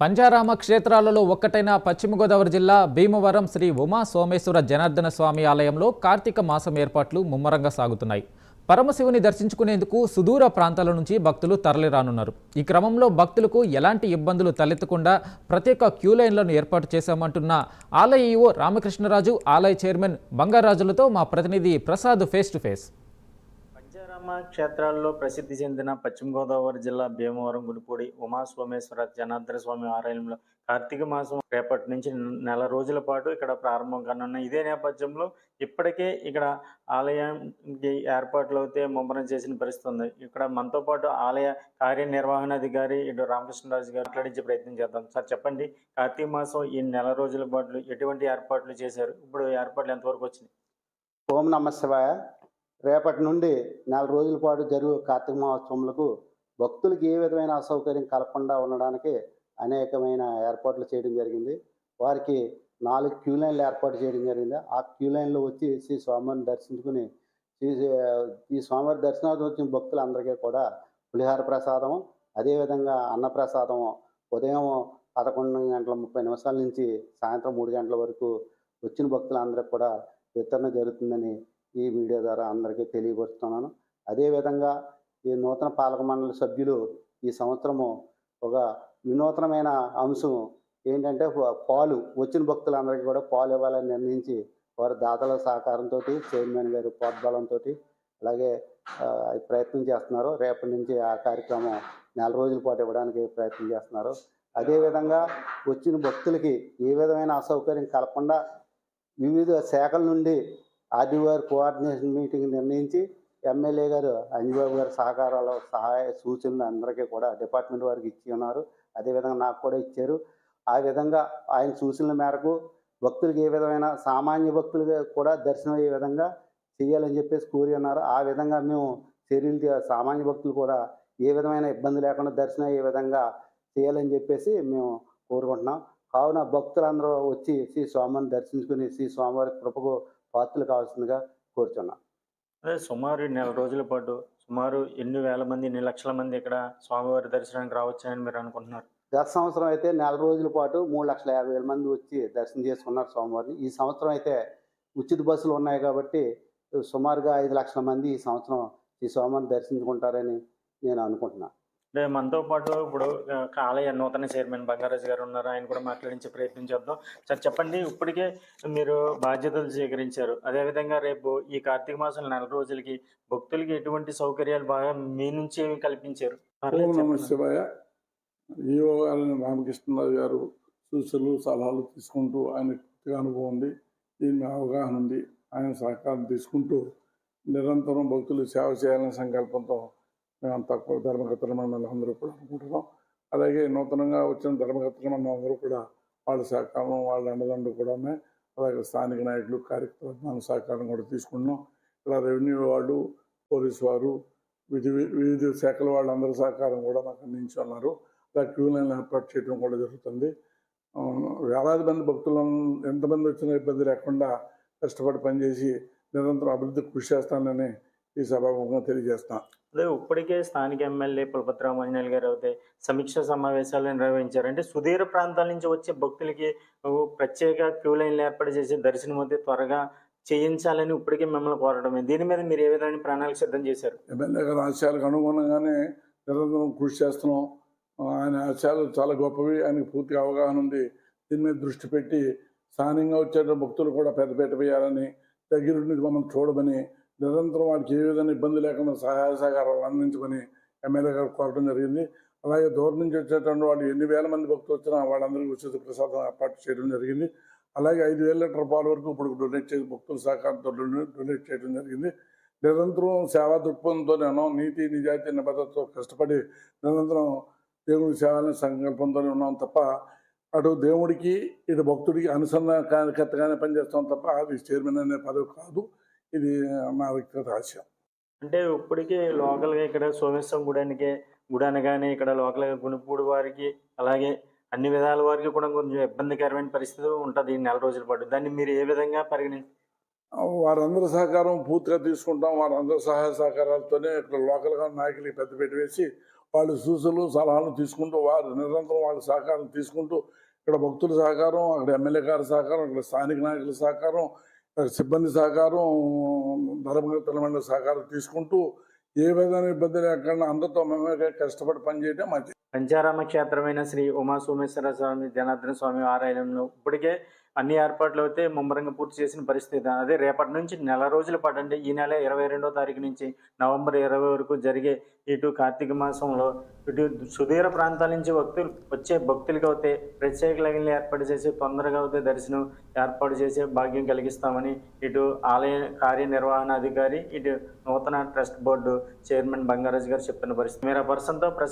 పంచారామ క్షేత్రాలలో ఒక్కటైన పశ్చిమ గోదావరి జిల్లా భీమవరం శ్రీ ఉమా సోమేశ్వర జనార్దన స్వామి ఆలయంలో కార్తీక మాసం ఏర్పాట్లు ముమ్మరంగా సాగుతున్నాయి. పరమశివుని దర్శించుకునేందుకు సుదూర ప్రాంతాల నుంచి భక్తులు తరలిరానున్నారు. ఈ క్రమంలో భక్తులకు ఎలాంటి ఇబ్బందులు తలెత్తకుండా ప్రత్యేక క్యూ లైన్లను ఏర్పాటు చేశామంటున్న ఆలయ ఈఓ రామకృష్ణరాజు ఆలయ చైర్మన్ బంగారాజులతో మా ప్రతినిధి Prasad face to face. Pancharama క్షేత్రాల్లో ప్రసిద్ధి చెందిన పశ్చిమ గోదావరి జిల్లా భీమవరం గుడిపూడి ఉమా సోమేశ్వర జనార్దన స్వామి ఆలయంలో కార్తీక మాసం రేపటి నుంచి నెల రోజుల పాటు ఇక్కడ ప్రారంభం కానున్న ఇదే నేపథ్యంలో ఇప్పటికే ఇక్కడ ఆలయానికి ఏర్పాట్లు అయితే ముమ్మరం చేసిన పరిస్థితి ఉంది. ఇక్కడ మనతో పాటు ఆలయ కార్యనిర్వహణాధికారి ఇటు రామకృష్ణరాజు గారు మాట్లాడించే ప్రయత్నం చేద్దాం. సార్ చెప్పండి కార్తీక మాసం ఈ నెల రోజుల పాటు ఎటువంటి ఏర్పాట్లు చేశారు? ఇప్పుడు ఏర్పాట్లు ఎంతవరకు వచ్చినాయి? ఓం నమ శివాయ. రేపటి నుండి నెల రోజుల పాటు జరుగు కార్తీక మహోత్సవములకు భక్తులకు ఏ విధమైన అసౌకర్యం కలగకుండా ఉండడానికి అనేకమైన ఏర్పాట్లు చేయడం జరిగింది. వారికి నాలుగు క్యూ లైన్లు ఏర్పాటు చేయడం జరిగింది. ఆ క్యూ లైన్లో వచ్చి శ్రీ స్వామివారిని దర్శించుకుని శ్రీ ఈ స్వామివారి దర్శనార్థం వచ్చిన భక్తులందరికీ కూడా పులిహార ప్రసాదం అదేవిధంగా అన్నప్రసాదం ఉదయం పదకొండు గంటల ముప్పై నిమిషాల నుంచి సాయంత్రం మూడు గంటల వరకు వచ్చిన భక్తులందరికీ కూడా వితరణ జరుగుతుందని ఈ వీడియో ద్వారా అందరికీ తెలియపరుస్తున్నాను. అదేవిధంగా ఈ నూతన పాలక మండలి సభ్యులు ఈ సంవత్సరము ఒక వినూతనమైన అంశం ఏంటంటే పాలు వచ్చిన భక్తులందరికీ కూడా పాలు ఇవ్వాలని నిర్ణయించి వారి దాతల సహకారంతో చైర్మన్ గారి ప్రోద్బలంతో అలాగే ప్రయత్నం చేస్తున్నారు. రేపటి నుంచి ఆ కార్యక్రమం నెల రోజుల పాటు ఇవ్వడానికి ప్రయత్నం చేస్తున్నారు. అదేవిధంగా వచ్చిన భక్తులకి ఏ విధమైన అసౌకర్యం కలగకుండా వివిధ శాఖల నుండి ఆదివారి కోఆర్డినేషన్ మీటింగ్ నిర్ణయించి ఎమ్మెల్యే గారు అంజబాబు గారి సహకారాలు సహాయ సూచనలు అందరికీ కూడా డిపార్ట్మెంట్ వారికి ఇచ్చి ఉన్నారు. అదేవిధంగా నాకు కూడా ఇచ్చారు. ఆ విధంగా ఆయన సూచనల మేరకు భక్తులకు ఏ విధమైన సామాన్య భక్తులు కూడా దర్శనం అయ్యే విధంగా చేయాలని చెప్పేసి కోరి ఉన్నారు. ఆ విధంగా మేము చర్యలు సామాన్య భక్తులు కూడా ఏ విధమైన ఇబ్బంది లేకుండా దర్శనం అయ్యే విధంగా చేయాలని చెప్పేసి మేము కోరుకుంటున్నాం. కావున భక్తులందరూ వచ్చి శ్రీ స్వామిని దర్శించుకుని శ్రీ స్వామివారి కృపకు పాత్రలు కావాల్సిందిగా కోరుచున్నాం. అదే సుమారు నెల రోజుల పాటు సుమారు ఎన్ని వేల మంది ఎన్ని లక్షల మంది ఇక్కడ స్వామివారి దర్శనానికి రావచ్చని మీరు అనుకుంటున్నారు? గత సంవత్సరం అయితే నెల రోజుల పాటు మూడు లక్షల యాభై వేల మంది వచ్చి దర్శనం చేసుకున్నారు స్వామివారిని. ఈ సంవత్సరం అయితే ఉచిత బస్సులు ఉన్నాయి కాబట్టి సుమారుగా ఐదు లక్షల మంది ఈ సంవత్సరం ఈ స్వామివారిని దర్శించుకుంటారని నేను అనుకుంటున్నాను మనతో పాటు ఇప్పుడు ఆలయ నూతన చైర్మన్ బంగారాజు గారు ఉన్నారు. ఆయన కూడా మాట్లాడించే ప్రయత్నం చేద్దాం. సార్ చెప్పండి ఇప్పటికే మీరు బాధ్యతలు స్వీకరించారు. అదేవిధంగా రేపు ఈ కార్తీక మాసం నెల రోజులకి భక్తులకి ఎటువంటి సౌకర్యాలు బాగా మీ నుంచి ఏమి కల్పించారు. శివాయ. గారిని రామకృష్ణరావు గారు సూచనలు సలహాలు తీసుకుంటూ ఆయన పూర్తిగా అనుభవం ఉంది. దీని అవగాహన ఉంది. ఆయన సహకారం తీసుకుంటూ నిరంతరం భక్తులు సేవ చేయాలనే సంకల్పంతో మేము కూడా ధర్మకర్తల మనం అందరూ కూడా అనుకుంటున్నాం. అలాగే నూతనంగా వచ్చిన ధర్మకర్తల మండలం అందరూ కూడా వాళ్ళ సహకారం వాళ్ళ అండదండలు కూడా ఉన్నాయి అలాగే స్థానిక నాయకులు కార్యకర్తల సహకారం కూడా తీసుకుంటున్నాం. ఇలా రెవెన్యూ వాళ్ళు పోలీసు వారు విధి వివిధ శాఖల వాళ్ళందరి సహకారం కూడా మాకు అందించి ఉన్నారు అలా క్యూ లైన్ ఏర్పాటు చేయడం కూడా జరుగుతుంది. వేలాది మంది భక్తులను ఎంతమంది వచ్చినా ఇబ్బంది లేకుండా కష్టపడి పనిచేసి నిరంతరం అభివృద్ధి కృషి చేస్తానని ఈ సభాముఖంగా తెలియజేస్తాను అదే ఇప్పటికే స్థానిక ఎమ్మెల్యే పులపతిరావు అంజనేయులు గారు అయితే సమీక్ష సమావేశాలు నిర్వహించారు. అంటే ప్రాంతాల నుంచి వచ్చే భక్తులకి ప్రత్యేక క్యూ లైన్లు ఏర్పాటు చేసి దర్శనం అయితే త్వరగా చేయించాలని ఇప్పటికే మిమ్మల్ని కోరడమే దీని మీద మీరు ఏ విధమైన ప్రణాళిక సిద్ధం చేశారు? ఎమ్మెల్యే గారి ఆశయాలకు అనుగుణంగానే నిరంతరం కృషి చేస్తున్నాం. ఆయన ఆశయాలు చాలా గొప్పవి. ఆయనకు పూర్తిగా అవగాహన ఉంది. దీని మీద దృష్టి పెట్టి స్థానికంగా వచ్చే భక్తులు కూడా పెద్దపేట వేయాలని దగ్గరుండి మమ్మల్ని చూడమని నిరంతరం వాడికి ఏ విధంగా ఇబ్బంది లేకుండా సహాయ సహకారాలు అందించుకొని ఎమ్మెల్యే గారు కోరడం జరిగింది. అలాగే దూరం నుంచి వచ్చేటువంటి వాళ్ళు ఎన్ని వేల మంది భక్తులు వచ్చినా వాళ్ళందరికీ ఉచిత ప్రసాదం ఏర్పాటు చేయడం జరిగింది. అలాగే ఐదు వేల లీటర్ పాల వరకు ఇప్పుడు డొనేట్ చేసి భక్తుల సహకారంతో డొనే- డొనేట్ చేయడం జరిగింది. నిరంతరం సేవా దృక్పథంతోనే నీతి నిజాయితీ నిబద్ధతతో కష్టపడి నిరంతరం దేవుడి సేవాలని సంకల్పంతోనే ఉన్నాం తప్ప అటు దేవుడికి ఇటు భక్తుడికి అనుసంధానకర్తగానే పనిచేస్తాం తప్ప అది చైర్మన్ అనే పదవి కాదు. ఇది నా వ్యక్తిగత ఆశయం. అంటే ఇప్పటికీ లోకల్గా ఇక్కడ సోమేశ్వరం గుడానికి గుడి అనగానే ఇక్కడ లోకల్గా గుణపూడి వారికి అలాగే అన్ని విధాల వారికి కూడా కొంచెం ఇబ్బందికరమైన పరిస్థితి ఉంటుంది ఈ నెల రోజుల పాటు. దాన్ని మీరు ఏ విధంగా పరిగణి వారందరి సహకారం పూర్తిగా తీసుకుంటాం. వారందరి సహాయ సహకారాలతోనే ఇక్కడ లోకల్గా నాయకులకి పెద్దపీట వేసి వాళ్ళ సూచనలు సలహాలు తీసుకుంటూ వారు నిరంతరం వాళ్ళ సహకారం తీసుకుంటూ ఇక్కడ భక్తుల సహకారం అక్కడ ఎమ్మెల్యే గారి సహకారం ఇక్కడ స్థానిక నాయకుల సహకారం సిబ్బంది సహకారం ధర్మకర్తల మండలి సహకారం తీసుకుంటూ ఏ విధమైన ఇబ్బంది లేకుండా అందరితో మేమే కష్టపడి పనిచేయడం మంచిది. పంచారామ క్షేత్రమైన శ్రీ ఉమా సోమేశ్వర స్వామి జనార్దన స్వామి ఆలయంలో ఇప్పటికే అన్ని ఏర్పాట్లు అయితే ముమ్మరంగా పూర్తి చేసిన పరిస్థితి అదే రేపటి నుంచి నెల రోజులు పడండి ఈ నెల ఇరవై రెండో తారీఖు నుంచి నవంబర్ ఇరవై వరకు జరిగే ఇటు కార్తీక మాసంలో ఇటు సుదూర ప్రాంతాల నుంచి భక్తులు వచ్చే భక్తులకి అయితే ప్రత్యేక లైన్లు ఏర్పాటు చేసి తొందరగా అయితే దర్శనం ఏర్పాటు చేసే భాగ్యం కలిగిస్తామని ఇటు ఆలయ కార్యనిర్వహణ అధికారి ఇటు నూతన ట్రస్ట్ బోర్డు చైర్మన్ బంగారాజు గారు చెప్పిన పరిస్థితి. మీరా పర్సన్తో